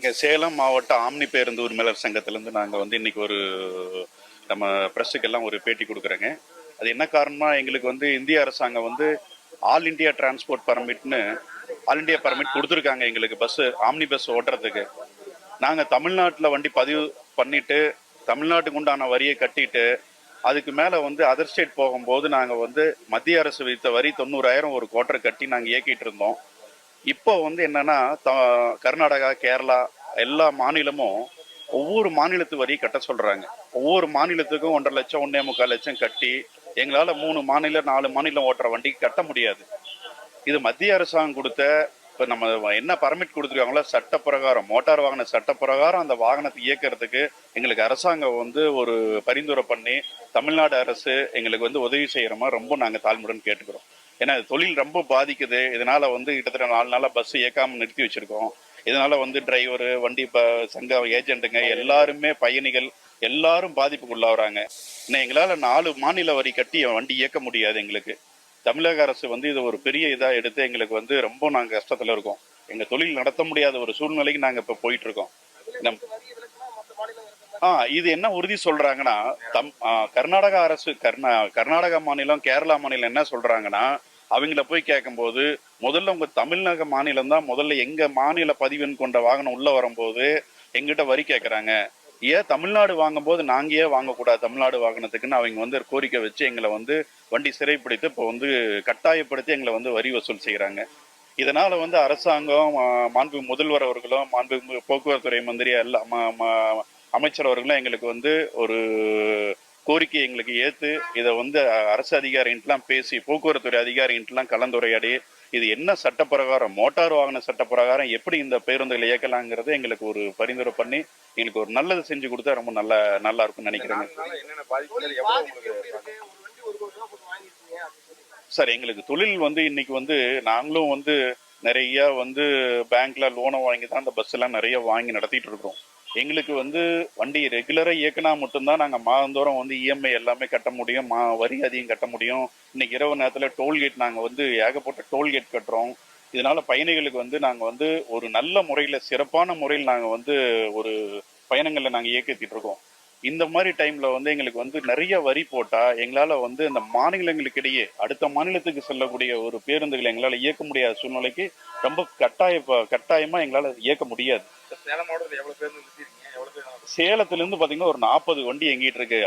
இங்கே சேலம் மாவட்ட ஆம்னி பேருந்து உரிமையாளர் சங்கத்திலேருந்து நாங்கள் வந்து இன்னைக்கு ஒரு நம்ம ப்ரெஸ்ஸுக்கெல்லாம் ஒரு பேட்டி கொடுக்குறோங்க. அது என்ன காரணமாக எங்களுக்கு வந்து இந்திய அரசாங்கம் வந்து ஆல் இந்தியா டிரான்ஸ்போர்ட் பர்மிட்னு ஆல் இந்தியா பர்மிட் கொடுத்துருக்காங்க எங்களுக்கு பஸ்ஸு ஆம்னி பஸ் ஓட்டுறதுக்கு. நாங்கள் தமிழ்நாட்டில் வண்டி பதிவு பண்ணிட்டு தமிழ்நாட்டுக்கு உண்டான வரியை கட்டிட்டு அதுக்கு மேலே வந்து அதர் ஸ்டேட் போகும்போது நாங்கள் வந்து மத்திய அரசு விதித்த வரி தொண்ணூறாயிரம் ஒரு கோட்டரை கட்டி நாங்கள் இயக்கிட்டு இருந்தோம். இப்போ வந்து என்னன்னா கர்நாடகா கேரளா எல்லா மாநிலமும் ஒவ்வொரு மாநிலத்து வரி கட்ட சொல்றாங்க. ஒவ்வொரு மாநிலத்துக்கும் ஒன்றரை லட்சம் ஒன்னே முக்கால் லட்சம் கட்டி எங்களால மூணு மாநிலம் நாலு மாநிலம் ஓட்டுற வண்டிக்கு கட்ட முடியாது. இது மத்திய அரசாங்கம் கொடுத்த இப்போ நம்ம என்ன பர்மிட் கொடுத்துருக்காங்களோ சட்ட பிரகாரம் மோட்டார் வாகன சட்ட பிரகாரம் அந்த வாகனத்தை இயக்கிறதுக்கு எங்களுக்கு அரசாங்கம் வந்து ஒரு பரிந்துரை பண்ணி தமிழ்நாடு அரசு எங்களுக்கு வந்து உதவி செய்யற மாதிரி ரொம்ப நாங்கள் தாழ்முடன் கேட்டுக்கிறோம். ஏன்னா தொழில் ரொம்ப பாதிக்குது. இதனால வந்து கிட்டத்தட்ட நாலு நாளாக பஸ் இயக்காமல் நிறுத்தி வச்சிருக்கோம். இதனால வந்து டிரைவரு வண்டி ப சங்க ஏஜென்ட்டுங்க எல்லாருமே பயணிகள் எல்லாரும் பாதிப்புக்குள்ளாகிறாங்க. இன்னும் எங்களால் நாலு மாநில வரி கட்டி வண்டி இயக்க முடியாது எங்களுக்கு. தமிழக அரசு வந்து இது ஒரு பெரிய இதாக எடுத்து எங்களுக்கு வந்து ரொம்ப நாங்கள் கஷ்டத்தில் இருக்கோம். எங்கள் தொழில் நடத்த முடியாத ஒரு சூழ்நிலைக்கு நாங்கள் இப்போ போயிட்டு இருக்கோம். நம் ஆ இது என்ன உறுதி சொல்றாங்கன்னா தம் கர்நாடக அரசு கர்நா கர்நாடக மாநிலம் கேரளா மாநிலம் என்ன சொல்றாங்கன்னா அவங்கள போய் கேட்கும்போது முதல்ல உங்க தமிழ்நாடு மாநிலம் தான் முதல்ல எங்க மாநில பதிவெண் கொண்ட வாகனம் உள்ள வரும்போது எங்கிட்ட வரி கேட்கறாங்க ஏன் தமிழ்நாடு வாங்கும்போது நாங்க ஏன் வாங்கக்கூடாது தமிழ்நாடு வாகனத்துக்குன்னு அவங்க வந்து ஒரு கோரிக்கை வச்சு எங்களை வந்து வண்டி சிறைப்பிடித்து இப்போ வந்து கட்டாயப்படுத்தி எங்களை வந்து வரி வசூல் செய்கிறாங்க இதனால வந்து அரசாங்கம் மாண்பு முதல்வர் அவர்களும் மாண்பு போக்குவரத்துறை மந்திரி எல்லா அமைச்சர் அவர்களும் எங்களுக்கு வந்து ஒரு கோரிக்கை எங்களுக்கு ஏத்து இதை வந்து அரசு அதிகாரிகிட்டலாம் பேசி போக்குவரத்துறை அதிகாரிகிட்டலாம் கலந்துரையாடி இது என்ன சட்ட பிரகாரம் மோட்டார் வாகன சட்ட பிரகாரம் எப்படி இந்த பேருந்துகளை இயக்கலாங்கிறத எங்களுக்கு ஒரு பரிந்துரை பண்ணி எங்களுக்கு ஒரு நல்லது செஞ்சு கொடுத்தா ரொம்ப நல்லா நல்லா இருக்கும்னு நினைக்கிறேங்க உங்களுக்கு சார் எங்களுக்கு தொழில் வந்து இன்னைக்கு வந்து நாங்களும் வந்து நிறைய வந்து பேங்க்ல லோனை வாங்கி தான் அந்த பஸ் எல்லாம் நிறைய வாங்கி நடத்திட்டு இருக்கிறோம். எங்களுக்கு வந்து வண்டி ரெகுலராக இயக்குனா மட்டும்தான் நாங்கள் மாதந்தோறும் வந்து இஎம்ஐ எல்லாமே கட்ட முடியும் மா வரி அதிகம் கட்ட முடியும். இன்னைக்கு இரவு நேரத்தில் டோல்கேட் நாங்கள் வந்து ஏகப்பட்ட டோல்கேட் கட்டுறோம். இதனால பயணிகளுக்கு வந்து நாங்கள் வந்து ஒரு நல்ல முறையில் சிறப்பான முறையில் நாங்கள் வந்து ஒரு பயணங்களை நாங்கள் இயக்கிட்டு இருக்கோம். இந்த மாதிரி டைம்ல வந்து எங்களுக்கு வந்து நிறைய வரி போட்டால் எங்களால் வந்து இந்த மாநிலங்களுக்கு இடையே அடுத்த மாநிலத்துக்கு செல்லக்கூடிய ஒரு பேருந்துகளை எங்களால் இயக்க முடியாத சூழ்நிலைக்கு ரொம்ப கட்டாய கட்டாயமாக எங்களால் இயக்க முடியாது. சேலம் மாவட்டத்தில் பேர் நிறுத்திருக்கீங்க? பேர் சேலத்துல இருந்து பாத்தீங்கன்னா ஒரு நாற்பது வண்டி எங்கிட்டு இருக்கு.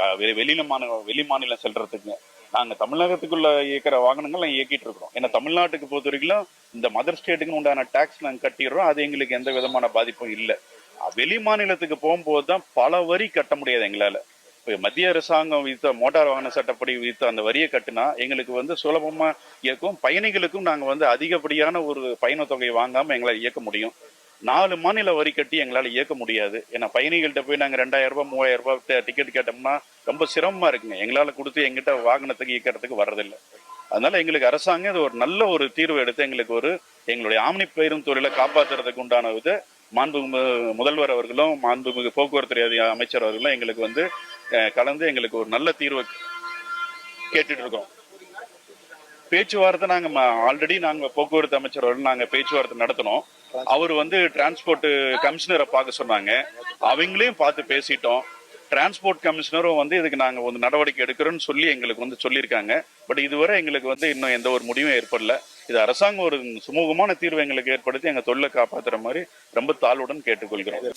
வெளியில மாநில வெளி மாநிலம் செல்றதுக்கு. நாங்க தமிழகத்துக்குள்ள இயக்கிற வாகனங்கள் இயக்கிட்டு இருக்கிறோம். ஏன்னா தமிழ்நாட்டுக்கு பொறுத்த வரைக்கும் இந்த மதர் ஸ்டேட்டுக்கு உண்டான டாக்ஸ் நாங்க கட்டிடுறோம். அது எங்களுக்கு எந்த விதமான பாதிப்பும் இல்லை. வெளி மாநிலத்துக்கு போகும்போது தான் பல வரி கட்ட முடியாது எங்களால. இப்போ மத்திய அரசாங்கம் விதித்த மோட்டார் வாகன சட்டப்படி விதித்த அந்த வரியை கட்டினா எங்களுக்கு வந்து சுலபமா இயக்கும். பயணிகளுக்கும் நாங்க வந்து அதிகப்படியான ஒரு பயண தொகையை வாங்காம எங்களால் இயக்க முடியும். நாலு மாநில வரி கட்டி எங்களால இயக்க முடியாது. ஏன்னா பயணிகள்கிட்ட போய் நாங்க ரெண்டாயிரம் ரூபாய் மூவாயிரம் ரூபாய் டிக்கெட் கேட்டோம்னா ரொம்ப சிரமமா இருக்குங்க. எங்களால கொடுத்து எங்கிட்ட வாகனத்துக்கு இயக்கிறதுக்கு வர்றதில்லை. அதனால எங்களுக்கு அரசாங்கம் இது ஒரு நல்ல ஒரு தீர்வு எடுத்து எங்களுக்கு ஒரு எங்களுடைய ஆம்னி பெரும் தொழிலை காப்பாத்துறதுக்கு உண்டான இது. மாண்புமிகு முதல்வர் அவர்களும் மாண்புமிகு போக்குவரத்து அமைச்சர் அவர்களும் எங்களுக்கு வந்து கலந்து எங்களுக்கு ஒரு நல்ல தீர்வை கேட்டுட்டு இருக்கோம். பேச்சுவார்த்தை நாங்க ஆல்ரெடி நாங்க போக்குவரத்து அமைச்சர் அவர்கள் நாங்க பேச்சுவார்த்தை நடத்தினோம். அவர் வந்து டிரான்ஸ்போர்ட் கமிஷனரை பார்க்க சொன்னாங்க. அவங்களையும் பார்த்து பேசிட்டோம். டிரான்ஸ்போர்ட் கமிஷனரும் வந்து இதுக்கு நாங்க வந்து நடவடிக்கை எடுக்கிறோம்னு சொல்லி எங்களுக்கு வந்து சொல்லியிருக்காங்க. பட் இதுவரை எங்களுக்கு வந்து இன்னும் எந்த ஒரு முடிவும் ஏற்படல. இது அரசாங்கம் ஒரு சுமூகமான தீர்வு எங்களுக்கு ஏற்படுத்தி எங்க தொழிலை காப்பாத்துற மாதிரி ரொம்ப தாழ்வுடன் கேட்டுக்கொள்கிறோம்.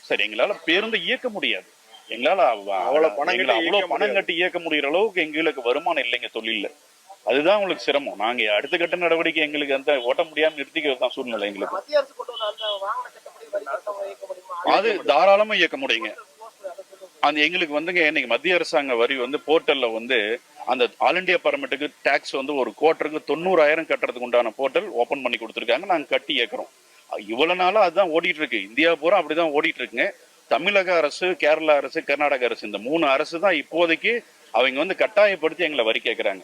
சரி எங்களால பேருந்து இயக்க முடியாது. எங்களால அவ- அவ்வளவு பணம் எங்களை இயக்க பணம் கட்டி இயக்க முடியற அளவுக்கு எங்களுக்கு வருமானம் இல்லைங்க தொழில்ல. அதுதான் உங்களுக்கு சிரமம். நாங்க அடுத்த கட்ட நடவடிக்கை எங்களுக்கு அந்த ஓட்ட முடியாம நிறுத்திக்கிறது தான் சூழ்நிலை எங்களுக்கு. அது தாராளமா இயக்க முடியுங்க. அந்த எங்களுக்கு வந்துங்க இன்னைக்கு மத்திய அரசாங்க வரி வந்து போர்ட்டல்ல வந்து அந்த ஆல் இண்டியா பர்மிட்டுக்கு டாக்ஸ் வந்து ஒரு குவார்ட்டருக்கு தொண்ணூறாயிரம் கட்டுறதுக்கு உண்டான போர்ட்டல் ஓபன் பண்ணி கொடுத்துருக்காங்க. நாங்க கட்டி ஏக்குறோம் இவ்வளவு நாளா அதுதான் ஓடிட்டு இருக்கு. இந்தியா பூரா அப்படிதான் ஓடிட்டு இருக்குங்க. தமிழக அரசு கேரளா அரசு கர்நாடக அரசு இந்த மூணு அரசு தான் இப்போதைக்கு அவங்க வந்து கட்டாயப்படுத்தி எங்களை வரி கேட்கறாங்க